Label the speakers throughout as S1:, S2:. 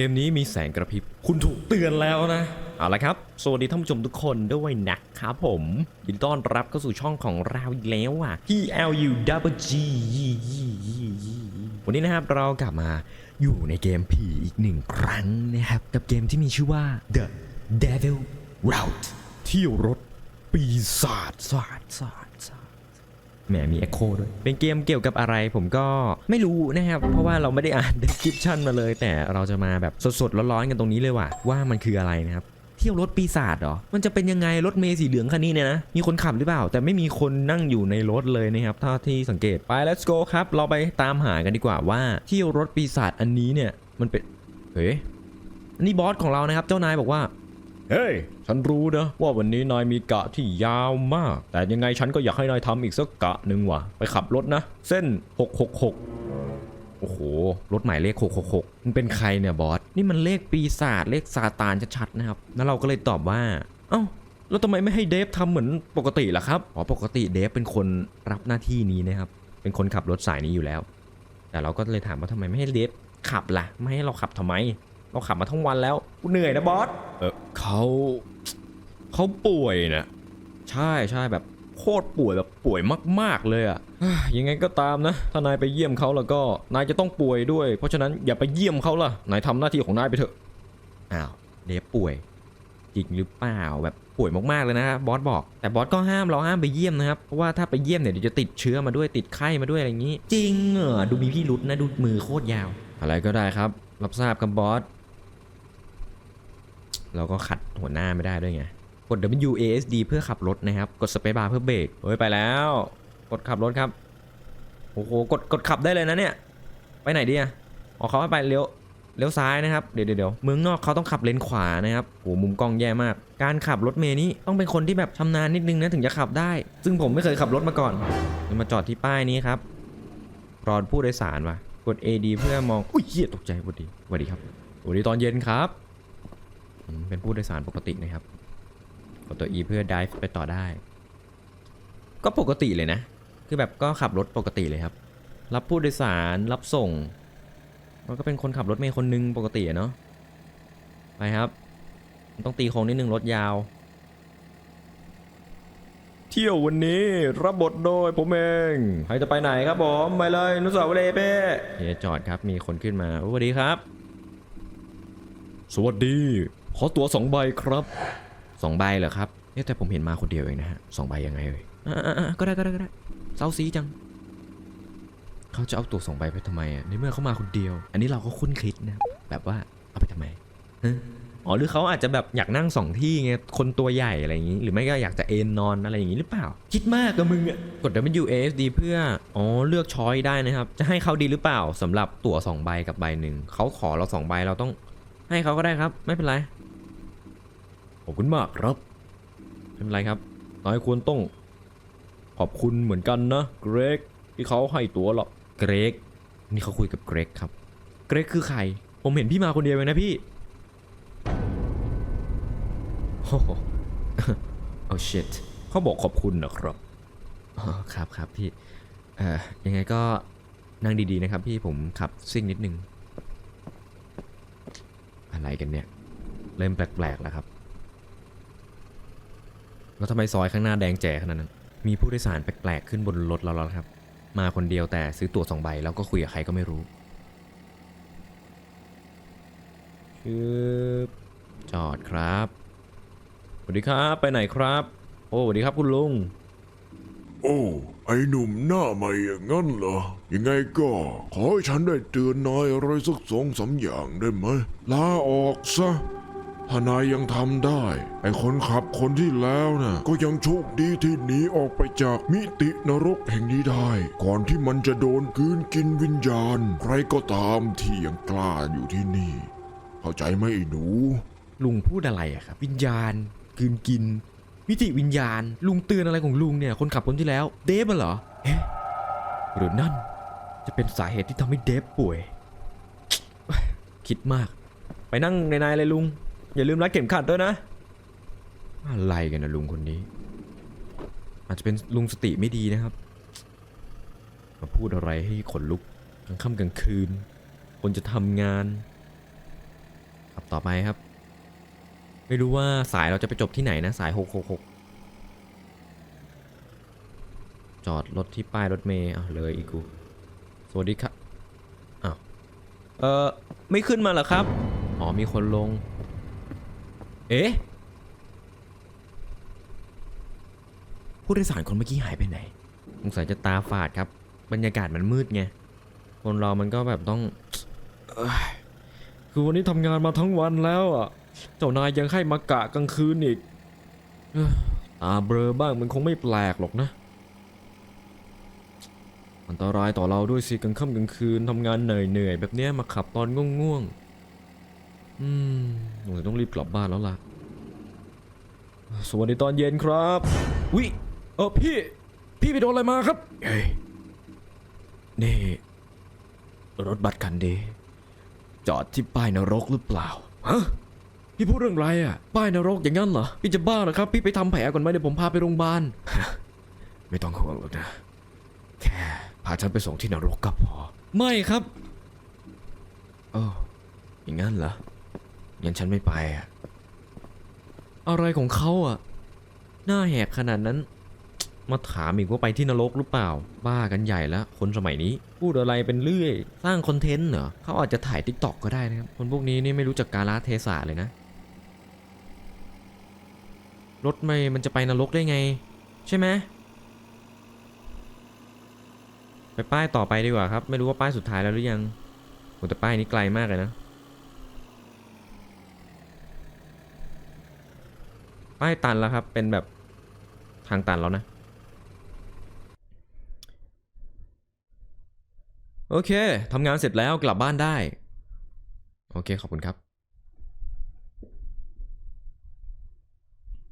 S1: เกมนี้มีแสงกระพริบ คุณถูกเตือนแล้วนะ เอาละครับ สวัสดีท่านผู้ชมทุกคนด้วยนะครับผมยินดีต้อนรับเข้าสู่ช่องของเราอีกแล้วอะ P L U W G วันนี้นะครับเรากลับมาอยู่ในเกมผีอีกหนึ่งครั้งนะครับ กับเกมที่มีชื่อว่า The Devil Route เที่ยวรถปีศาจศาสตร์ แหมมีเอ็โคด้วย เป็นเกมเกี่ยวกับอะไรผมก็ไม่รู้นะครับ เพราะว่าเราไม่ได้อ่าน description มาเลย แต่เราจะมาแบบสดๆร้อนๆกันตรงนี้เลยว่ะว่ามันคืออะไรนะครับเที่ยวรถปีศาจเหรอ มันจะเป็นยังไงรถเมล์สีเหลืองคันนี้เนี่ยนะ มีคนขับหรือเปล่า แต่ไม่มีคนนั่งอยู่ในรถเลยนะครับถ้าที่สังเกต ไป let's go ครับ เราไปตามหากันดีกว่าว่าเที่ยวรถปีศาจอันนี้เนี่ย มันเป็น เฮ้ยอันนี่บอสของเรานะครับ เจ้านายบอกว่า เฮ้ย ฉันรู้นะว่าวันนี้นายมีกะที่ยาวมาก แต่ยังไงฉันก็อยากให้นายทำอีกสักกะหนึ่งว่ะ ไปขับรถนะ เส้น 666โอ้โห รถหมายเลข 666 มันเป็นใครเนี่ยบอส นี่มันเลขปีศาจเลขซาตานชัดๆนะครับ แล้วเราก็เลยตอบว่า เอ้า แล้วทำไมไม่ให้เดฟทำเหมือนปกติล่ะครับ อ๋อ ปกติเดฟเป็นคนรับหน้าที่นี้นะครับ เป็นคนขับรถสายนี้อยู่แล้ว แต่เราก็เลยถามว่าทำไมไม่ให้เดฟขับล่ะ ไม่ให้เราขับทำไม เราขับมาทั้งวันแล้วกูเหนื่อยนะบอสเออเขาเขาป่วยนะใช่ใช่แบบโคตรป่วยแบบป่วยมาก ๆ เลยอะ่ะยังไงก็ตามนะ ถ้านายไปเยี่ยมเขาแล้วก็นายจะต้องป่วยด้วย เพราะฉะนั้นอย่าไปเยี่ยมเขาล่ะนายทำหน้าที่ของนายไปเถอะอ้าวเดฟป่วยจริงหรือเปล่าแบบป่วยมากๆเลยนะบอสบอกแต่บอสก็ห้ามเราห้ามไปเยี่ยมนะครับเพราะว่าถ้าไปเยี่ยมเนี่ยเดี๋ยวจะติดเชื้อมาด้วยติดไข้มาด้วยอะไรอย่างนี้ จริงเหรอดูมีพี่รุดนะดูมือโคตรยาว อะไรก็ได้ครับ รับทราบครับบอส เราก็ขัดหัวหน้าไม่ได้ด้วยไง กด W A S D เพื่อขับรถนะครับ กดสเปซบาร์เพื่อเบรกเฮ้ยไปแล้ว กดขับรถครับ โอ้โห กดกดขับได้เลยนะเนี่ย ไปไหนดีอะอ๋อเขาไปเลี้ยวเลี้ยวซ้ายนะครับ เดี๋ยวเดี๋ยวเมืองนอกเขาต้องขับเลนขวานะครับโอ้มุมกล้องแย่มาก การขับรถเมย์นี้ต้องเป็นคนที่แบบชำนาญนิดนึงนะถึงจะขับได้ ซึ่งผมไม่เคยขับรถมาก่อน มาจอดที่ป้ายนี้ครับ รอผู้โดยสารว่ะ กด A D เพื่อมอง อุ้ยเหี้ยตกใจพอดีสวัสดีครับสวัสดีตอนเย็นครับ เป็นผู้โดยสารปกตินะครับ กดตัว E เพื่อ dive ไปต่อได้ ก็ปกติเลยนะ คือแบบก็ขับรถปกติเลยครับ รับผู้โดยสารรับส่ง มันก็เป็นคนขับรถเมย์คนหนึงปกติอะเนาะ ไปครับ ต้องตีโค้งนิดนึงรถยาว เที่ยววันนี้รับบทโดยผมเอง ใครจะไปไหนครับผมไปเลยอนุสาวรีย์เป้เฮียจอดครับ มีคนขึ้นมาสวัสดีครับสวัสดีขอตั๋วสองใบครับสองใบเหรอครับเอ๊ะแต่ผมเห็นมาคนเดียวเองนะฮะสองใบยังไงเอ่ยอ่าๆๆก็ได้ก็ได้ก็ได้เซาซีจัง เขาจะเอาตั๋วสองใบไปทำไมอะในเมื่อเขามาคนเดียว อันนี้เราก็คุ้นคิดนะครับแบบว่าเอาไปทำไมฮะอ๋อหรือเขาอาจจะแบบอยากนั่งสองที่ไงคนตัวใหญ่อะไรอย่างนี้หรือไม่ก็อยากจะเอนนอนอะไรอย่างนี้หรือเปล่า คิดมากกับมึงอะกด W A S D เพื่ออ๋อเลือกช้อยได้นะครับ จะให้เขาดีหรือเปล่าสำหรับตั๋วสองใบกับใบหนึ่งเขาขอเราสองใบเราต้องให้เขาก็ได้ครับ ไม่เป็นไรข อบคุณมากครับ ไม่เป็นไรครับนายควรต้อง ขอบคุณเหมือนกันนะเกรกที่เขาให้ตัวเราเกรกนี่เขาคุยกับเกรกครับ เกรกคือใคร ผมเห็นพี่มาคนเดียวเองนะพี่โอ้โหโอ้ shit เขาบอกขอบคุณนะครับอ๋อครับครับพี่ เอ่อ ยังไงก็นั่งดีๆนะครับพี่ผมขับซิ่งนิดนึง อะไรกันเนี่ย เริ่มแปลกๆแล้วครับ แล้วทำไมซอยข้างหน้าแดงแจ๋ขนาดนั้น มีผู้โดยสารแปลกๆขึ้นบนรถเราแล้วครับ มาคนเดียวแต่ซื้อตั๋วสองใบแล้วก็คุยกับใครก็ไม่รู้ชืบจอดครับสวัสดีครับไปไหนครับ โอ้สวัสดีครับคุณลุง
S2: โอ้ ไอ้หนุ่มหน้าใหม่อย่างนั้นเหรอ ยังไงก็ ขอให้ฉันได้เตือนนายอะไรสักสองสามอย่างได้ไหม ลาออกซะ ถ้านายยังทำได้ ไอ้คนขับคนที่แล้วนะ่ะ ก็ยังโชคดีที่หนีออกไปจากมิตินรกแห่งนี้ได้ ก่อนที่มันจะโดนกืนกินวิญญาณ ใครก็ตามที่ยังกล้าอยู่ที่นี่ เข้าใจไหมไอ้หนู
S1: ลุงพูดอะไรอะครับ วิญญาณกืนกิน มิติวิญญาณ ลุงเตือนอะไรของลุงเนี่ย คนขับคนที่แล้ว เดฟอะเหรอเอ๊ะหรือนั่น จะเป็นสาเหตุที่ทำให้เดฟป่วย คิดมาก ไปนั่งในนายเลยลุง อย่าลืมรัดเข็มขัดด้วยนะ อะไรกันนะลุงคนนี้ อาจจะเป็นลุงสติไม่ดีนะครับ มาพูดอะไรให้ขนลุกกลางค่ำกลางคืน คนจะทำงานต่อไปครับ ไม่รู้ว่าสายเราจะไปจบที่ไหนนะ สาย 666 จอดรถที่ป้ายรถเมย์อะเลยอีกกูสวัสดีครับอ้าวเออไม่ขึ้นมาเหรอครับ อ๋อมีคนลง เอ๊ะผู้โดยสารคนเมื่อกี้หายไปไหน สงสัยจะตาฝาดครับ บรรยากาศมันมืดไง คนเรามันก็แบบต้องเอ้ยคือวันนี้ทำงานมาทั้งวันแล้วอะ เจ้านายยังให้มากะกลางคืนอีกเอ้อตาเบลอบ้างมันคงไม่แปลกหรอกนะ อันตรายต่อเราด้วยสิกลางค่ำกลางคืนทำงานเหนื่อยเหนื่อยๆแบบเนี้ยมาขับตอนง่วงๆ อืมสงสัยต้องรีบกลับบ้านแล้วล่ะ สวัสดีตอนเย็นครับวิเออพี่ พี่ไปโดนอะไรมาครับ เฮ้ย นี่ รถบัสคันเดจอดที่ป้ายนรกหรือเปล่า ฮะ พี่พูดเรื่องอะไรอะ ป้ายนรกอย่างนั้นเหรอ พี่จะบ้าเหรอครับ พี่ไปทำแผลก่อนไหมเดี๋ยวผมพาไปโรงพยาบาล ไม่ต้องห่วงหรอกนะ แค่พาฉันไปส่งที่นรกก็พอ ไม่ครับโอ้อย่างนั้นเหรอ งั้นฉันไม่ไปอะอะไรของเขาอะหน้าแหกขนาดนั้น มาถามอีกว่าไปที่นรกหรือเปล่า บ้ากันใหญ่แล้วคนสมัยนี้ พูดอะไรเป็นเรื่อย สร้างคอนเทนต์เหรอเขาอาจจะถ่ายทิกตอกก็ได้นะครับ คนพวกนี้นี่ไม่รู้จักกาลเทศะเลยนะ รถไม่มันจะไปนรกได้ไง ใช่ไหมไปป้ายต่อไปดีกว่าครับ ไม่รู้ว่าป้ายสุดท้ายแล้วหรือยังแต่ป้ายนี้ไกลมากเลยนะ ป้ายตันแล้วครับ เป็นแบบทางตันแล้วนะ โอเคทำงานเสร็จแล้วกลับบ้านได้ โอเค ขอบคุณครับ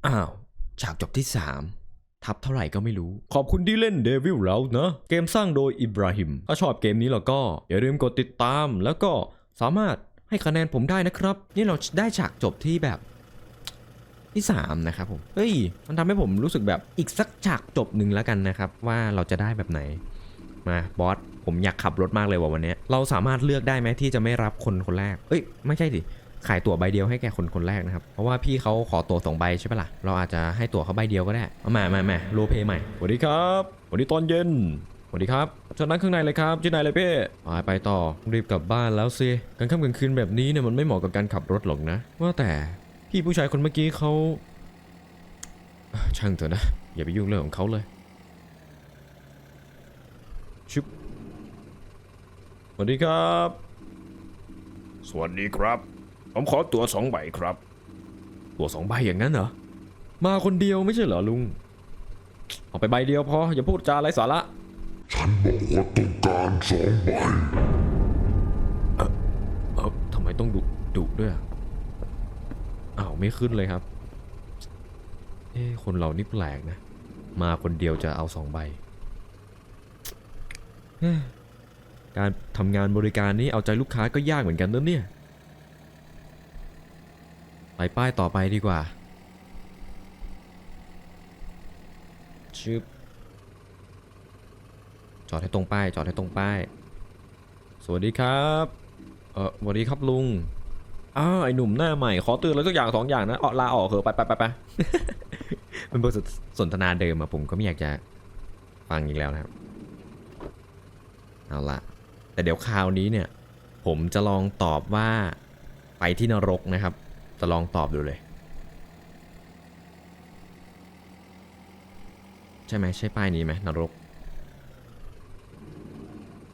S1: อ้าว ฉากจบที่ 3ทับเท่าไหร่ก็ไม่รู้ ขอบคุณที่เล่นเดวิลแล้วนะ เกมสร้างโดยอิบราฮิม ถ้าชอบเกมนี้แล้วก็ อย่าลืมกดติดตาม แล้วก็สามารถให้คะแนนผมได้นะครับ นี่เราได้ฉากจบที่แบบ ที่ 3 นะครับผมเฮ้ยมันทำให้ผมรู้สึกแบบอีกสักฉากจบหนึ่งแล้วกันนะครับ ว่าเราจะได้แบบไหนมาบอสผมอยากขับรถมากเลยว่ะวันเนี้ยเราสามารถเลือกได้ไหมที่จะไม่รับคนคนแรกเอ้ยไม่ใช่ดิขายตั๋วใบเดียวให้แก่คนคนแรกนะครับ เพราะว่าพี่เขาขอตั๋วสองใบใช่ปะล่ะ เราอาจจะให้ตั๋วเขาใบเดียวก็ได้เอามามามาโรลเพย์ใหม่สวัสดีครับสวัสดีตอนเย็นสวัสดีครับเชิญนั่งข้างในเลยครับชื่อนายอะไรเพ่ไปไปต่อรีบกลับบ้านแล้วสิกลางค่ำกลางคืนแบบนี้เนี่ยมันไม่เหมาะกับการขับรถหรอกนะ ว่าแต่ พี่ผู้ชายคนเมื่อกี้เขาเอ้อช่างเถอะนะ อย่าไปยุ่งเรื่องของเขาเลยชุบสวัสดีครับ
S2: สวัสดีครับ ผมขอตัวสองใบครับ
S1: ตัวสองใบอย่างนั้นเหรอ มาคนเดียวไม่ใช่เหรอลุง เอาไปใบเดียวพอ อย่าพูดจาไรสาระ
S2: ฉันบอกว่าต้องการสองใบ
S1: เออทำไมต้องดุดุด้วยอะอ้าว ไม่ขึ้นเลยครับ เอ้คนเรานี่แปลกนะ มาคนเดียวจะเอาสองใบ การทำงานบริการนี้เอาใจลูกค้าก็ยากเหมือนกันนะเนี่ย ไปป้ายต่อไปดีกว่าชึบจอดให้ตรงป้าย จอดให้ตรงป้าย สวัสดีครับ เออสวัสดีครับลุง อ้าวไอหนุ่มหน้าใหม่ขอเตือนอะไรสักอย่างสองอย่างนะออกลาออกเถอะไปไปไปไปเป็นบทสนทนาเดิมอะผมก็ไม่อยากจะฟังอีกแล้วนะครับ เอาละแต่เดี๋ยวคราวนี้เนี่ย ผมจะลองตอบว่าไปที่นรกนะครับ จะลองตอบดูเลย ใช่ไหมใช่ป้ายนี้ไหมนรก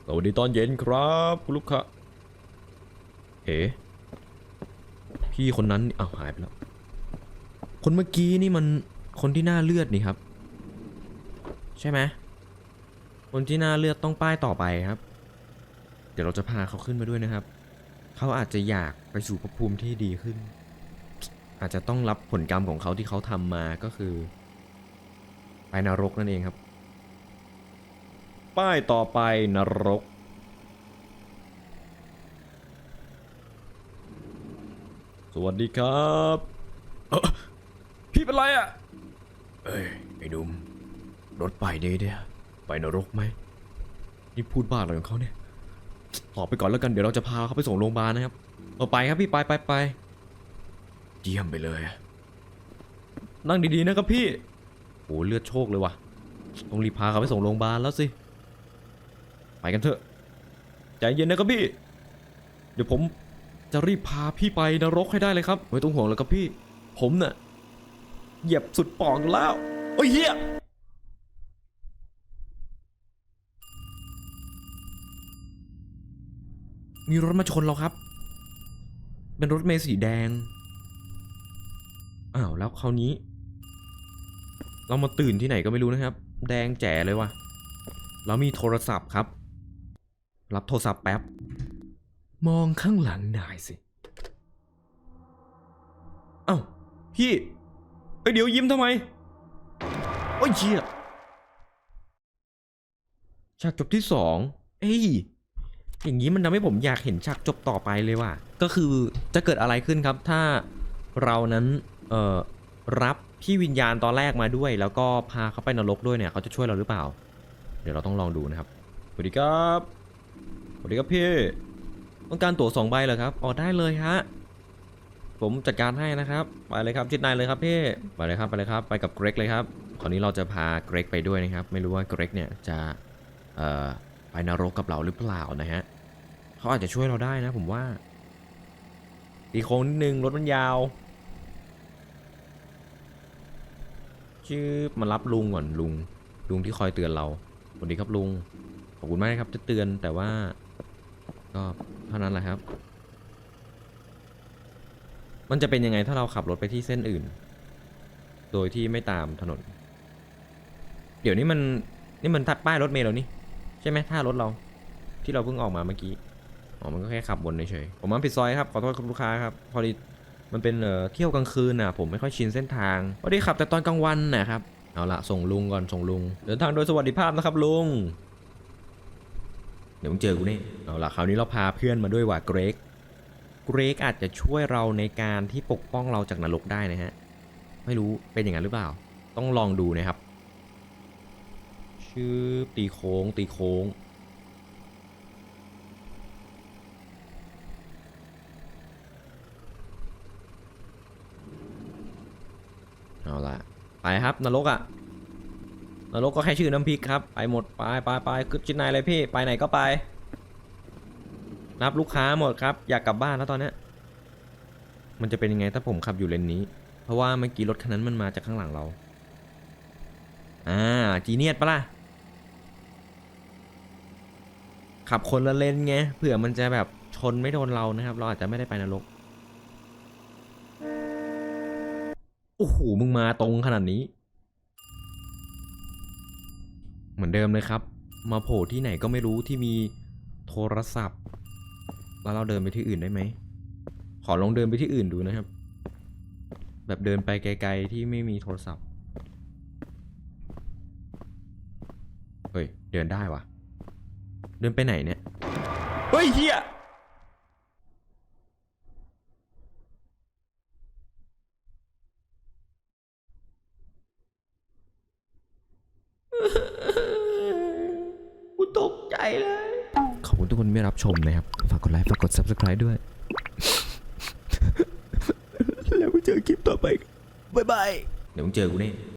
S1: สวัสดีตอนเย็นครับคุณลูกค้าเอ๋ พี่คนนั้นอ้าวหายไปแล้ว คนเมื่อกี้นี่มันคนที่หน้าเลือดนี่ครับ ใช่ไหมคนที่หน้าเลือดต้องป้ายต่อไปครับ เดี๋ยวเราจะพาเขาขึ้นมาด้วยนะครับ เขาอาจจะอยากไปสู่ภพภูมิที่ดีขึ้น อาจจะต้องรับผลกรรมของเขาที่เขาทำมาก็คือไปนรกนั่นเองครับ ป้ายต่อไปนรก สวัสดีครับเอ้อพี่เป็นไรอะเอ้ยไอ้หนุ่มรถไปนี้เนี่ยไปนรกไหมนี่พูดบ้าอะไรของเขาเนี่ยตอบไปก่อนแล้วกันเดี๋ยวเราจะพาเขาไปส่งโรงพยาบาลนะครับเอาไปครับพี่ไปไปไปเยี่ยมไปเลย นั่งดีๆนะครับพี่โหเลือดโชคเลยว่ะต้องรีบพาเขาไปส่งโรงพยาบาลแล้วสิไปกันเถอะใจเย็นนะครับพี่ เดี๋ยวผม จะรีบพาพี่ไปนรกให้ได้เลยครับไม่ต้องห่วงแล้วครับพี่ ผมเน่ะเหยียบสุดปอกอยู่แล้วโอ้ยเหี้ยมีรถมาชนเราครับ เป็นรถเมล์สีแดง อ้าวแล้วคราวนี้ เรามาตื่นที่ไหนก็ไม่รู้นะครับ แดงแจ๋เลยว่ะ เรามีโทรศัพท์ครับ รับโทรศัพท์แป๊บ มองข้างหลังนายสิ เอ้า พี่เอ้ยเดี๋ยวยิ้มทำไม โอ้ยเชี่ยฉากจบที่สองเอ้ย อย่างนี้มันทำให้ผมอยากเห็นฉากจบต่อไปเลยว่ะ ก็คือจะเกิดอะไรขึ้นครับ ถ้าเรานั้น เอ่อ รับพี่วิญญาณตอนแรกมาด้วย แล้วก็พาเขาไปนรกด้วยเนี่ย เขาจะช่วยเราหรือเปล่า เดี๋ยวเราต้องลองดูนะครับ สวัสดีครับ สวัสดีครับพี่ ต้องการตั๋วสองใบเหรอครับอ๋อได้เลยฮะผมจัดการให้นะครับไปเลยครับชิดนายเลยครับพี่ไปเลยครับไปเลยครับไปกับเกรกเลยครับคราวนี้เราจะพาเกรกไปด้วยนะครับ ไม่รู้ว่าเกรกเนี่ยจะเอ่อไปนรกกับเราหรือเปล่านะฮะเขาอาจจะช่วยเราได้นะผมว่าตีโค้งนิดนึงรถมันยาวชื่อมารับลุงก่อนลุงลุงที่คอยเตือนเราสวัสดีครับลุงขอบคุณมากครับจะเตือนแต่ว่า ก็เท่านั้นแหละครับ มันจะเป็นยังไงถ้าเราขับรถไปที่เส้นอื่น โดยที่ไม่ตามถนน เดี๋ยวนี้มันนี่มันทัดป้ายรถเมล์เรานี่ใช่ไหมท่ารถเรา ที่เราเพิ่งออกมาเมื่อกี้อ๋อมันก็แค่ขับบนเฉยผมมาผิดซอยครับขอโทษครับลูกค้าครับพอดีมันเป็นเอ่อเที่ยวกลางคืนน่ะ ผมไม่ค่อยชินเส้นทางพอดีขับแต่ตอนกลางวันนะครับเอาละส่งลุงก่อนส่งลุงเดินทางโดยสวัสดิภาพนะครับลุง เดี๋ยวมึงเจอกูนี่เอาละคราวนี้เราพาเพื่อนมาด้วยว่ะเกรกเกรกอาจจะช่วยเราในการที่ปกป้องเราจากนรกได้นะฮะ ไม่รู้เป็นอย่างนั้นหรือเปล่า ต้องลองดูนะครับ ชื่อตีโค้งตีโค้ง เอาละไปครับนรกอะ นรกก็แค่ชื่อน้ำพริกครับ ไปหมดไปไปไปคือชิ้นนายเลยพี่ ไปไหนก็ไป รับลูกค้าหมดครับ อยากกลับบ้านแล้วตอนเนี้ยมันจะเป็นยังไงถ้าผมขับอยู่เลนนี้ เพราะว่าเมื่อกี้รถคันนั้นมันมาจากข้างหลังเรา อ่า จีเนียสปะล่ะ ขับคนละเลนไง เผื่อมันจะแบบชนไม่โดนเรานะครับ เราอาจจะไม่ได้ไปนรก โอ้โห มึงมาตรงขนาดนี้ เห มือนเดิมเลยครับ มาโผล่ที่ไหนก็ไม่รู้ที่มีโทรศัพท์ แล้วเราเดินไปที่อื่นได้ไหม ขอลองเดินไปที่อื่นดูนะครับ แบบเดินไปไกล ๆ ที่ไม่มีโทรศัพท์เฮ้ย เดินได้วะเดินไปไหนเนี่ย เฮ้ยเฮีย กูตกใจเลย ขอบ คุณทุกคนที่รับชมนะครับ ฝากกดไลค์ ฝากกด subscribe ด้วย แล้วไปเจอคลิปต่อไป บ๊ายบาย เดี๋ยวมึงเจอกูแน่